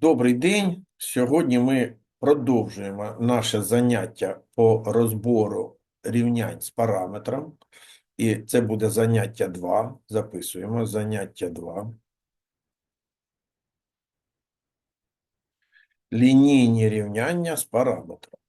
Добрий день. Сьогодні ми продовжуємо наше заняття по розбору рівнянь з параметром. І це буде заняття 2. Записуємо заняття 2. Лінійні рівняння з параметром.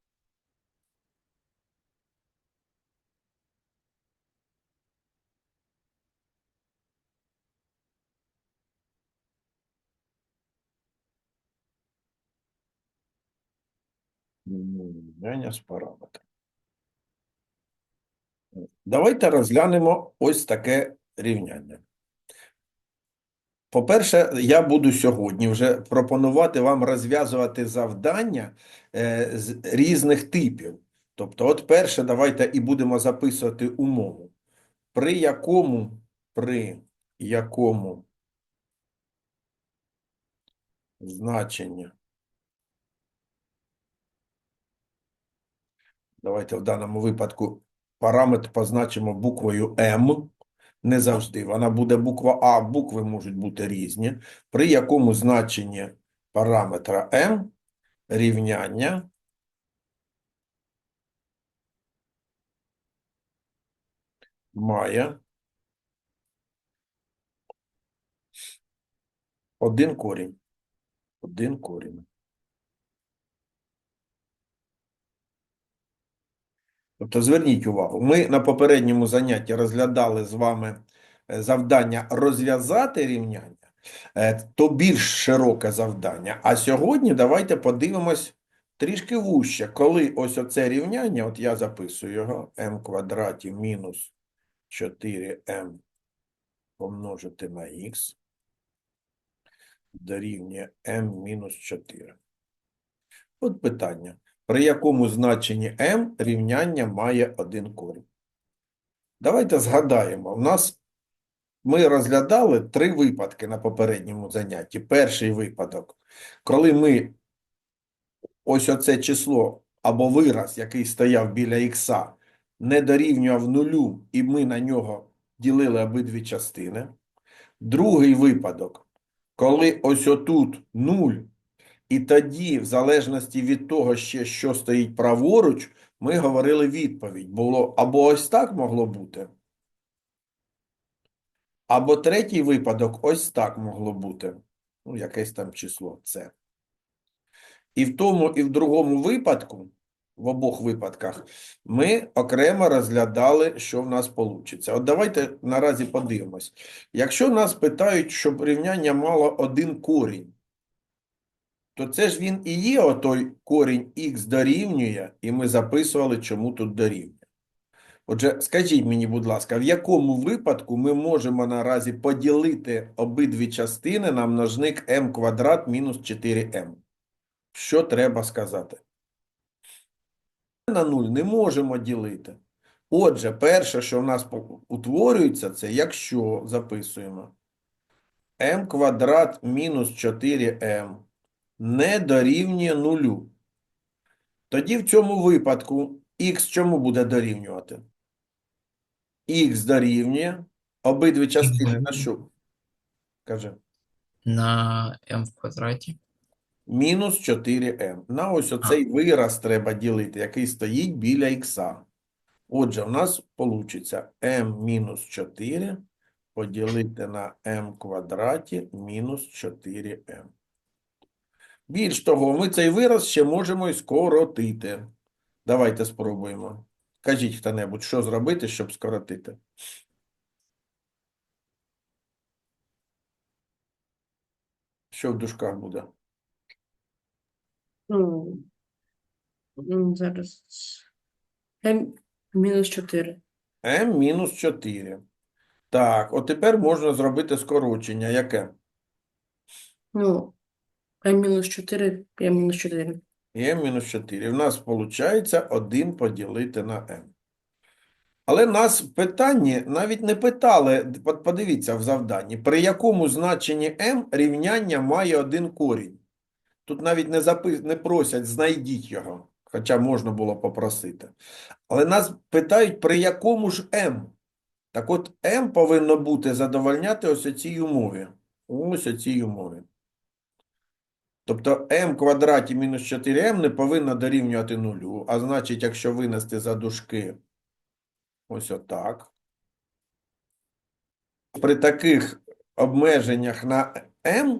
Рівняння з параметром. Давайте розглянемо ось таке рівняння. По-перше, я буду сьогодні вже пропонувати вам розв'язувати завдання е, з різних типів. Тобто, от перше, давайте і будемо записувати умову. При якому, при якому значення Давайте в даному випадку параметр позначимо буквою М. Не завжди. Вона буде буква А, букви можуть бути різні. При якому значенні параметра М рівняння має один корінь. Один корінь. Тобто зверніть увагу, ми на попередньому занятті розглядали з вами е, завдання розв'язати рівняння, е, то більш широке завдання. А сьогодні давайте подивимось трішки вуще, коли ось оце рівняння, от я записую його, m квадраті мінус 4m помножити на х дорівнює m мінус 4. От питання при якому значенні m рівняння має один корінь. Давайте згадаємо. У нас ми розглядали три випадки на попередньому занятті. Перший випадок, коли ми ось оце число або вираз, який стояв біля х, не дорівнював нулю, і ми на нього ділили обидві частини. Другий випадок, коли ось отут 0 і тоді, в залежності від того, ще що стоїть праворуч, ми говорили відповідь. Було або ось так могло бути, або третій випадок ось так могло бути. Ну, якесь там число це. І в тому, і в другому випадку, в обох випадках, ми окремо розглядали, що в нас вийде. От давайте наразі подивимось. Якщо нас питають, щоб рівняння мало один корінь, то це ж він і є отой корінь х дорівнює, і ми записували, чому тут дорівнює. Отже, скажіть мені, будь ласка, в якому випадку ми можемо наразі поділити обидві частини на множник m квадрат мінус 4m? Що треба сказати? На 0 не можемо ділити. Отже, перше, що в нас утворюється, це якщо записуємо m квадрат мінус 4m не дорівнює нулю. Тоді в цьому випадку х чому буде дорівнювати? х дорівнює обидві частини на що? Каже. на m в квадраті. Мінус 4m. На ось оцей вираз треба ділити, який стоїть біля х. Отже, у нас вийде m мінус 4 поділити на m квадраті мінус 4m. Більш того, ми цей вираз ще можемо і скоротити. Давайте спробуємо. Кажіть хто-небудь, що зробити, щоб скоротити. Що в дужках буде? Ну, зараз. М мінус 4. m мінус 4. Так, от тепер можна зробити скорочення. Яке? Ну, М мінус 4, М мінус 4. m мінус 4. В нас виходить 1 поділити на m. Але нас в питанні навіть не питали, от подивіться в завданні, при якому значенні m рівняння має один корінь. Тут навіть не, запис... не просять, знайдіть його, хоча можна було попросити. Але нас питають, при якому ж m. Так от m повинно бути задовольняти ось цій умові. Ось цій умові. Тобто m квадраті мінус 4m не повинно дорівнювати нулю. А значить, якщо винести за дужки ось отак, при таких обмеженнях на m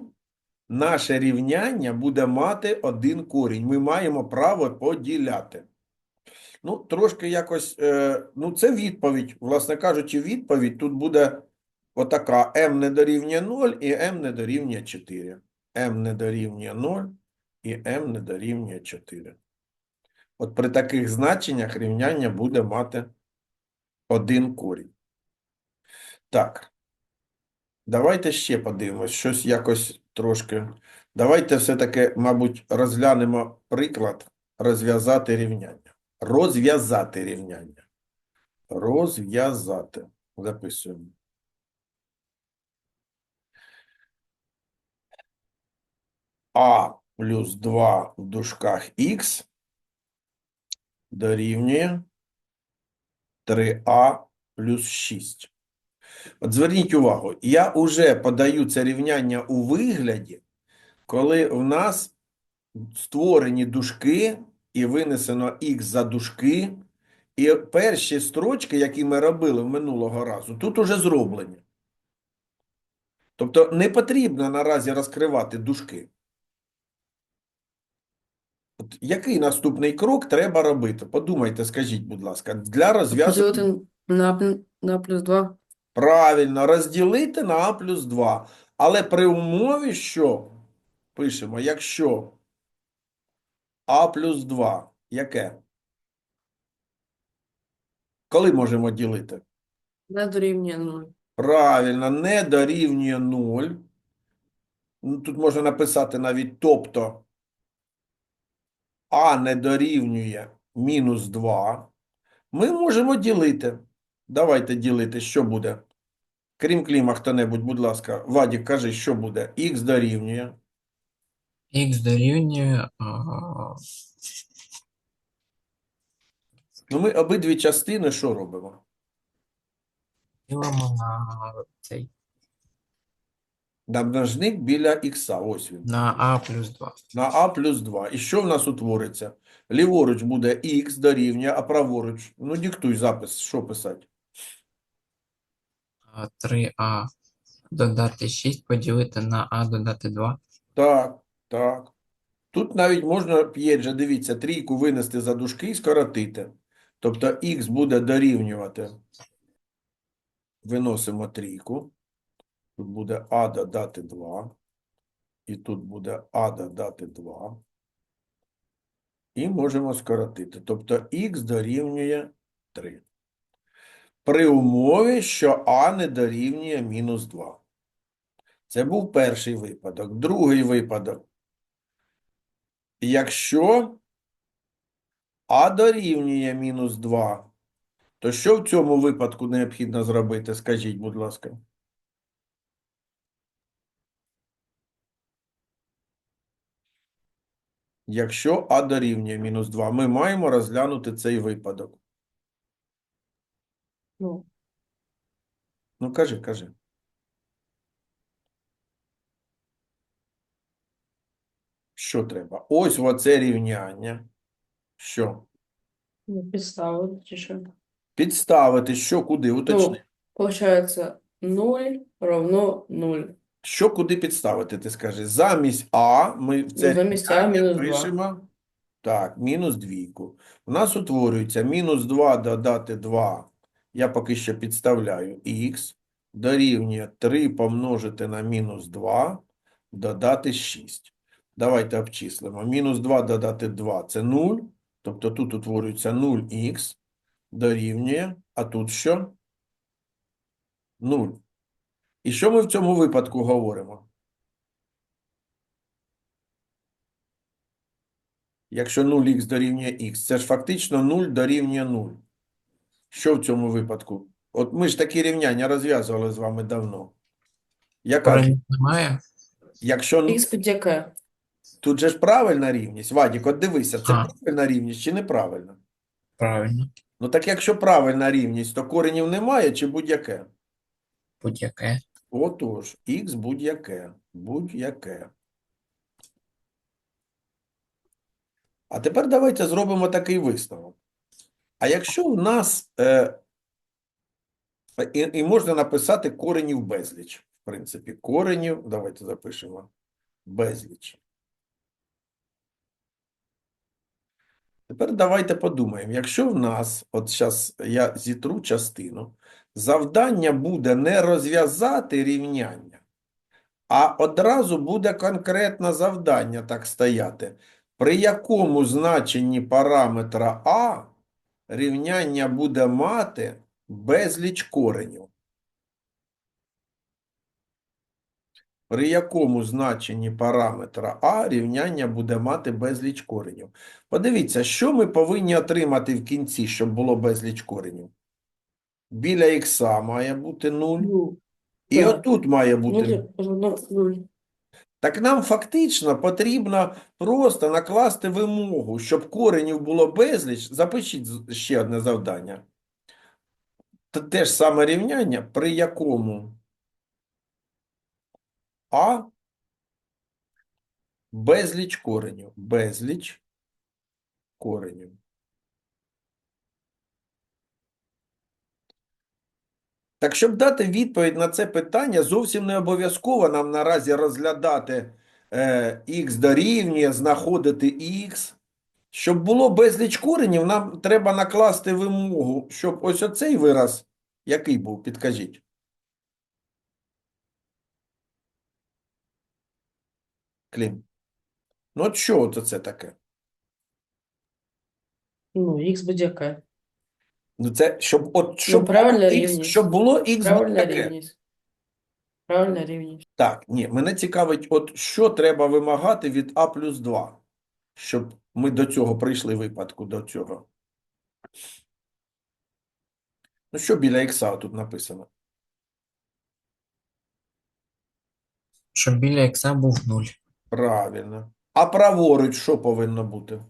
наше рівняння буде мати один корінь. Ми маємо право поділяти. Ну, трошки якось, е, ну, це відповідь. Власне кажучи, відповідь тут буде отака. m не дорівнює 0 і m не дорівнює 4. M не дорівнює 0 і m не дорівнює 4. От при таких значеннях рівняння буде мати один корінь. Так. Давайте ще подивимось, щось якось трошки. Давайте все-таки, мабуть, розглянемо приклад розв'язати рівняння. Розв'язати рівняння. Розв'язати. Записуємо. А плюс 2 в дужках х дорівнює 3а плюс 6. От зверніть увагу, я вже подаю це рівняння у вигляді, коли в нас створені дужки і винесено х за дужки, і перші строчки, які ми робили минулого разу, тут уже зроблені. Тобто не потрібно наразі розкривати дужки. От який наступний крок треба робити? Подумайте, скажіть, будь ласка, для розв'язку. Поділити на, на плюс 2. Правильно, розділити на А плюс 2. Але при умові, що пишемо, якщо А плюс 2, яке? Коли можемо ділити? Не дорівнює 0. Правильно, не дорівнює 0. Ну, тут можна написати навіть тобто А не дорівнює мінус 2. Ми можемо ділити. Давайте ділити, що буде? Крім кліма, хто-небудь, будь ласка. Вадік, кажи, що буде? Х дорівнює. Х дорівнює Ну, ми обидві частини що робимо? ділимо на цей На біля х, ось він. на А плюс 2. На А плюс 2. І що в нас утвориться? Ліворуч буде х дорівнює, а праворуч, ну диктуй запис, що писати? 3А додати 6 поділити на А додати 2. Так, так. Тут навіть можна, П'єджа, дивіться, трійку винести за дужки і скоротити. Тобто х буде дорівнювати. Виносимо трійку. Тут буде а додати 2. І тут буде а додати 2. І можемо скоротити. Тобто х дорівнює 3. При умові, що а не дорівнює мінус 2. Це був перший випадок. Другий випадок. Якщо а дорівнює мінус 2, то що в цьому випадку необхідно зробити? Скажіть, будь ласка. Якщо а дорівнює мінус 2, ми маємо розглянути цей випадок. Ну, Ну, кажи, кажи. Що треба? Ось оце рівняння. Що? ну, підставити чи що. Підставити, що куди? Уточни. Ну, получається 0 равно 0. Що куди підставити, ти скажи? Замість А ми в це Ну, замість А мінус два. пишемо, так, мінус двійку. У нас утворюється мінус 2 додати 2, я поки що підставляю, х, дорівнює 3 помножити на мінус 2, додати 6. Давайте обчислимо. Мінус 2 додати 2 – це 0, тобто тут утворюється 0х, дорівнює, а тут що? 0. І що ми в цьому випадку говоримо? Якщо 0х дорівнює х, це ж фактично 0 дорівнює 0. Що в цьому випадку? От ми ж такі рівняння розв'язували з вами давно. Яка? Немає. Якщо Х під яке? тут же ж правильна рівність, Вадік, от дивися, це А. правильна рівність чи неправильна? Правильно. Ну так якщо правильна рівність, то коренів немає чи будь-яке? Будь-яке. Отож, х будь-яке, будь-яке. А тепер давайте зробимо такий висновок. А якщо у нас е, і, і можна написати коренів безліч, в принципі, коренів, давайте запишемо безліч. Тепер давайте подумаємо, якщо в нас, от зараз я зітру частину, завдання буде не розв'язати рівняння, а одразу буде конкретне завдання так стояти, при якому значенні параметра А рівняння буде мати безліч коренів. При якому значенні параметра А рівняння буде мати безліч коренів. Подивіться, що ми повинні отримати в кінці, щоб було безліч коренів. Біля х має бути 0, Ну, і так. отут має бути 0. нуль, равно нуль. Так нам фактично потрібно просто накласти вимогу, щоб коренів було безліч. Запишіть ще одне завдання. Те ж саме рівняння, при якому А безліч коренів. Безліч коренів. Так, щоб дати відповідь на це питання, зовсім не обов'язково нам наразі розглядати е, х дорівнює, знаходити х. Щоб було безліч коренів, нам треба накласти вимогу, щоб ось оцей вираз, який був, підкажіть. Клім. Ну, от що от це таке? Ну, х буде яке? Ну, це щоб, от, щоб, було правильна рівність. щоб було х буде Правильна рівність. Правильна рівність. Так, ні, мене цікавить, от що треба вимагати від А плюс 2, щоб ми до цього прийшли випадку, до цього. Ну, що біля ікса тут написано? Щоб біля ікса був 0. Правильно. А праворуч що повинно бути?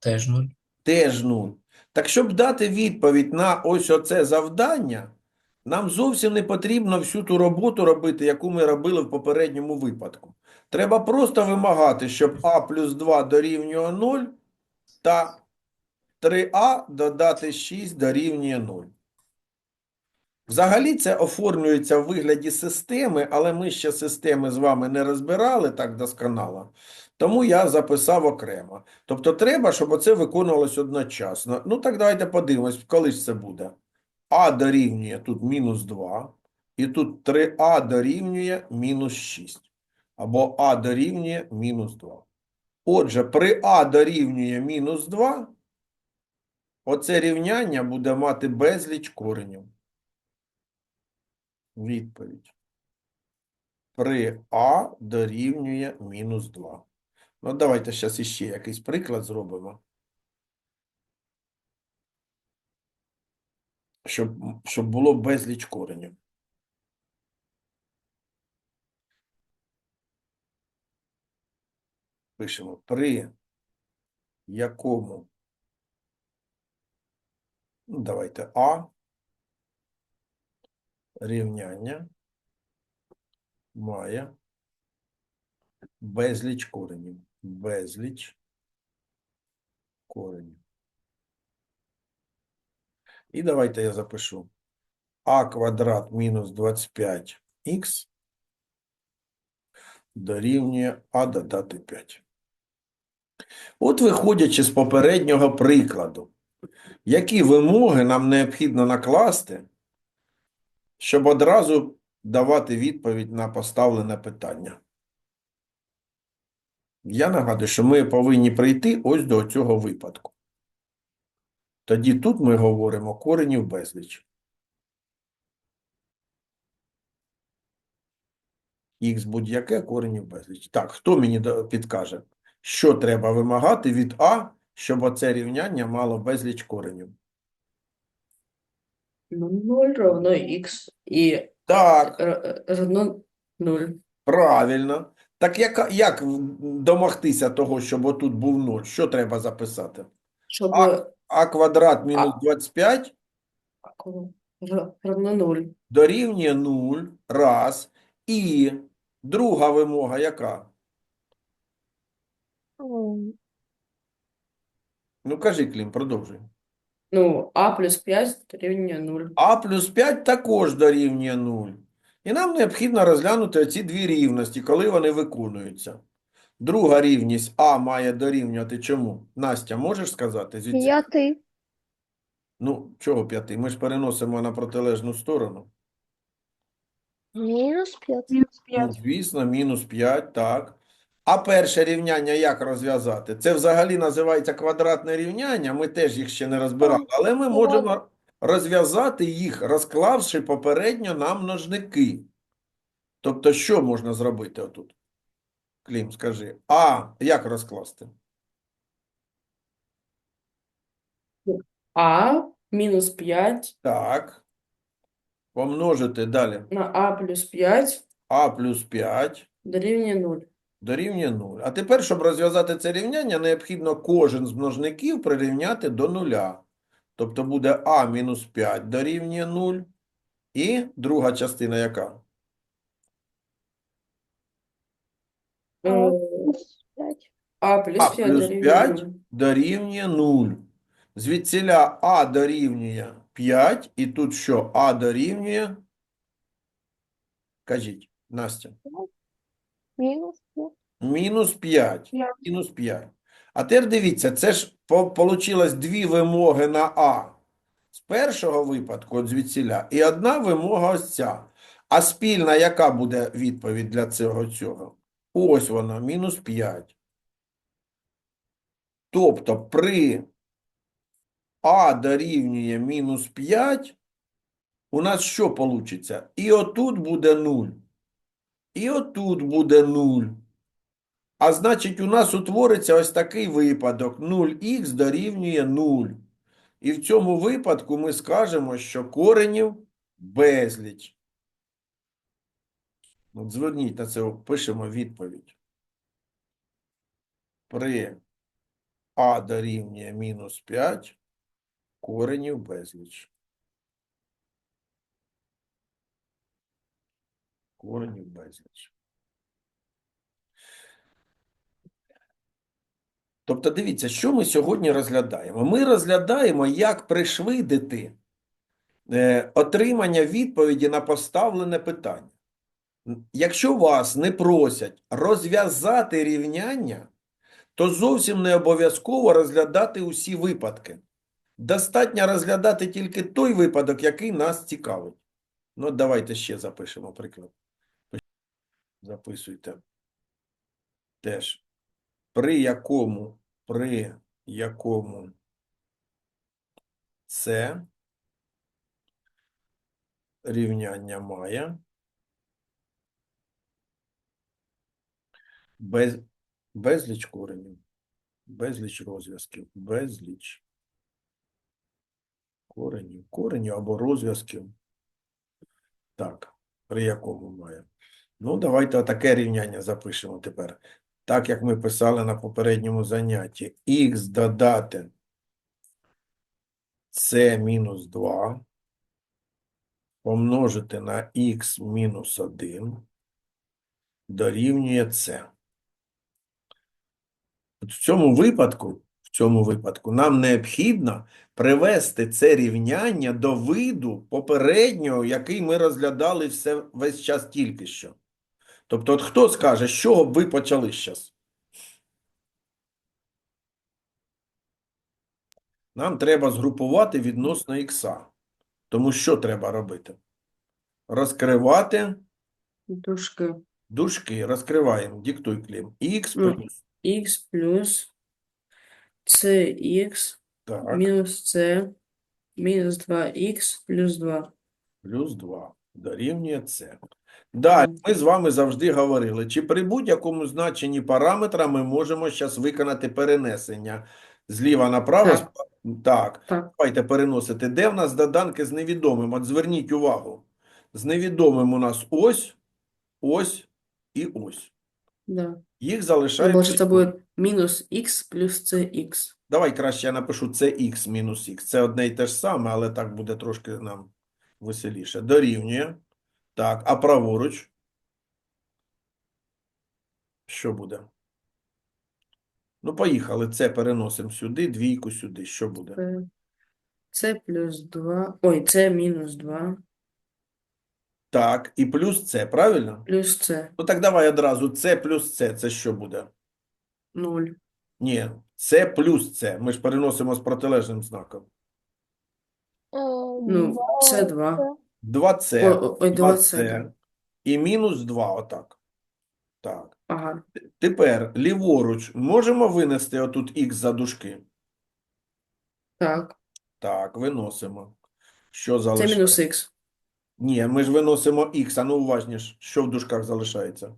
Теж 0. Теж 0. Так, щоб дати відповідь на ось оце завдання, нам зовсім не потрібно всю ту роботу робити, яку ми робили в попередньому випадку. Треба просто вимагати, щоб А плюс 2 дорівнює 0 та 3А додати 6 дорівнює 0. Взагалі це оформлюється в вигляді системи, але ми ще системи з вами не розбирали так досконало, тому я записав окремо. Тобто треба, щоб оце виконувалось одночасно. Ну так давайте подивимось, коли ж це буде. А дорівнює тут мінус 2, і тут 3А дорівнює мінус 6. Або А дорівнює мінус 2. Отже, при А дорівнює мінус 2, оце рівняння буде мати безліч коренів. Відповідь. При А дорівнює мінус 2. Ну, давайте зараз іще якийсь приклад зробимо. Щоб, щоб було безліч коренів. Пишемо при якому, ну, давайте А рівняння має безліч коренів. Безліч коренів. І давайте я запишу а квадрат мінус 25х дорівнює а додати 5. От виходячи з попереднього прикладу, які вимоги нам необхідно накласти, щоб одразу давати відповідь на поставлене питання. Я нагадую, що ми повинні прийти ось до цього випадку. Тоді тут ми говоримо коренів безліч. Х будь-яке коренів безліч. Так, хто мені підкаже, що треба вимагати від А, щоб оце рівняння мало безліч коренів? Ну, 0 равно х і Так, р- равно 0. правильно. Так як, як домогтися того, щоб отут був 0? Що треба записати? Щоб А. А квадрат мінус А. 25 р- равно 0. дорівнює 0, раз. І друга вимога яка? Ну, кажи, Клім, продовжуй. Ну, а плюс 5 дорівнює 0. А плюс 5 також дорівнює 0. І нам необхідно розглянути ці дві рівності, коли вони виконуються. Друга рівність А має дорівнювати чому? Настя, можеш сказати? Звідси? П'ятий. Ну, чого п'яти? Ми ж переносимо на протилежну сторону. Мінус п'ять. Ну, звісно, мінус 5, так. А перше рівняння як розв'язати? Це взагалі називається квадратне рівняння, ми теж їх ще не розбирали, але ми можемо розв'язати їх, розклавши попередньо на множники. Тобто, що можна зробити отут? Клім, скажи. А, як розкласти? А мінус 5 Так. Помножити далі. на а плюс 5 А плюс 5 дорівнює 0. Дорівнює 0. А тепер, щоб розв'язати це рівняння, необхідно кожен з множників прирівняти до нуля. Тобто буде а мінус 5 дорівнює 0. І друга частина яка? Е, А плюс А 5 плюс дорівнює 5 0. дорівнює 0. Звідсіля а дорівнює 5, і тут що? а дорівнює? Кажіть, Настя. Мінус. Мінус 5. П'ять. Мінус 5. А тепер дивіться, це ж получилось дві вимоги на А. З першого випадку, от звідсіля, і одна вимога ось ця. А спільна яка буде відповідь для цього цього? Ось вона, мінус 5. Тобто при А дорівнює мінус 5, у нас що получиться? І отут буде 0. І отут буде 0. А значить, у нас утвориться ось такий випадок. 0х дорівнює 0. І в цьому випадку ми скажемо, що коренів безліч. От зверніть на це, пишемо відповідь. При а дорівнює мінус 5 коренів безліч. Коренів безліч. Тобто, дивіться, що ми сьогодні розглядаємо? Ми розглядаємо, як пришвидити е, отримання відповіді на поставлене питання. Якщо вас не просять розв'язати рівняння, то зовсім не обов'язково розглядати усі випадки. Достатньо розглядати тільки той випадок, який нас цікавить. Ну, давайте ще запишемо приклад. Записуйте. Теж. При якому, при якому це рівняння має без, безліч коренів, безліч розв'язків, безліч коренів, коренів або розв'язків. Так, при якому має. Ну, давайте таке рівняння запишемо тепер. Так, як ми писали на попередньому занятті. Х додати c мінус 2 помножити на х мінус 1 дорівнює. От в цьому випадку, в цьому випадку нам необхідно привести це рівняння до виду попереднього, який ми розглядали все, весь час тільки що. Тобто, от хто скаже, з чого ви почали зараз? Нам треба згрупувати відносно ікса. Тому що треба робити? Розкривати Дужки. дужки. Розкриваємо. Диктуй, Клім. Х плюс. Х плюс cx Так, мінус c мінус 2х плюс 2. плюс 2. Дорівнює це. Далі, ми з вами завжди говорили, чи при будь-якому значенні параметра ми можемо зараз виконати перенесення зліва направо. Так. Так. Так, Давайте переносити. Де в нас доданки з невідомим? От зверніть увагу. З невідомим у нас ось, ось і ось. да. Їх Ну. Може, це буде мінус х плюс cx. Давай краще я напишу х мінус х. Це одне і те ж саме, але так буде трошки нам веселіше. Дорівнює. Так, а праворуч? Що буде? Ну, поїхали. Це переносимо сюди, двійку сюди. Що буде? Це- плюс 2. Ой, це мінус 2. Так, і плюс це, правильно? Плюс це Ну так давай одразу. Це плюс це. Це що буде? 0. Ні, це плюс це. Ми ж переносимо з протилежним знаком. Ну, це 2. 2це, Ой, ой, 2 2це і мінус 2, отак. Так. Ага. Тепер ліворуч можемо винести отут х за дужки? Так. Так, виносимо. Що Це залишається? мінус х. Ні, ми ж виносимо х, а ну уважніше, що в дужках залишається?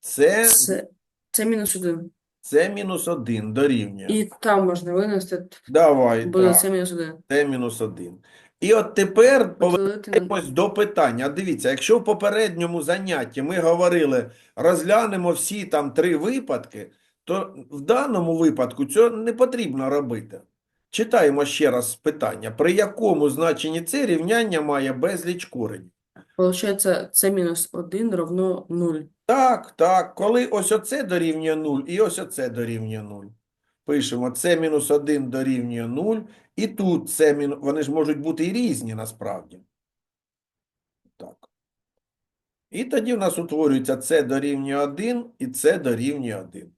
Це, Це, це мінус 1. Це мінус 1 дорівнює. І там можна винести. Давай, Буде так, це мінус 1. це мінус 1. І от тепер Поділити на... Ось до питання. Дивіться, якщо в попередньому занятті ми говорили, розглянемо всі там три випадки, то в даному випадку цього не потрібно робити. Читаємо ще раз питання. При якому значенні це рівняння має безліч коренів? Получається, це мінус 1 равно 0. Так, так, коли ось оце дорівнює 0 і ось оце дорівнює 0. Пишемо, це мінус 1 дорівнює 0, і тут це мінус, вони ж можуть бути і різні насправді. Так. І тоді в нас утворюється це дорівнює 1 і це дорівнює 1.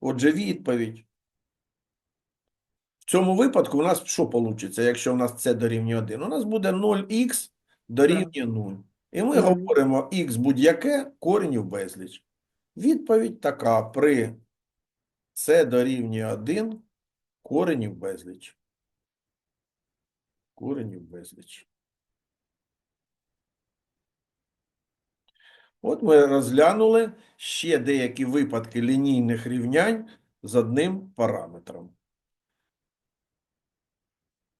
Отже, відповідь. В цьому випадку у нас що вийде, якщо у нас це дорівнює 1? У нас буде 0х дорівнює 0. І ми говоримо х будь-яке, коренів безліч. Відповідь така. При це дорівнює 1, коренів безліч. Коренів безліч. От ми розглянули ще деякі випадки лінійних рівнянь з одним параметром.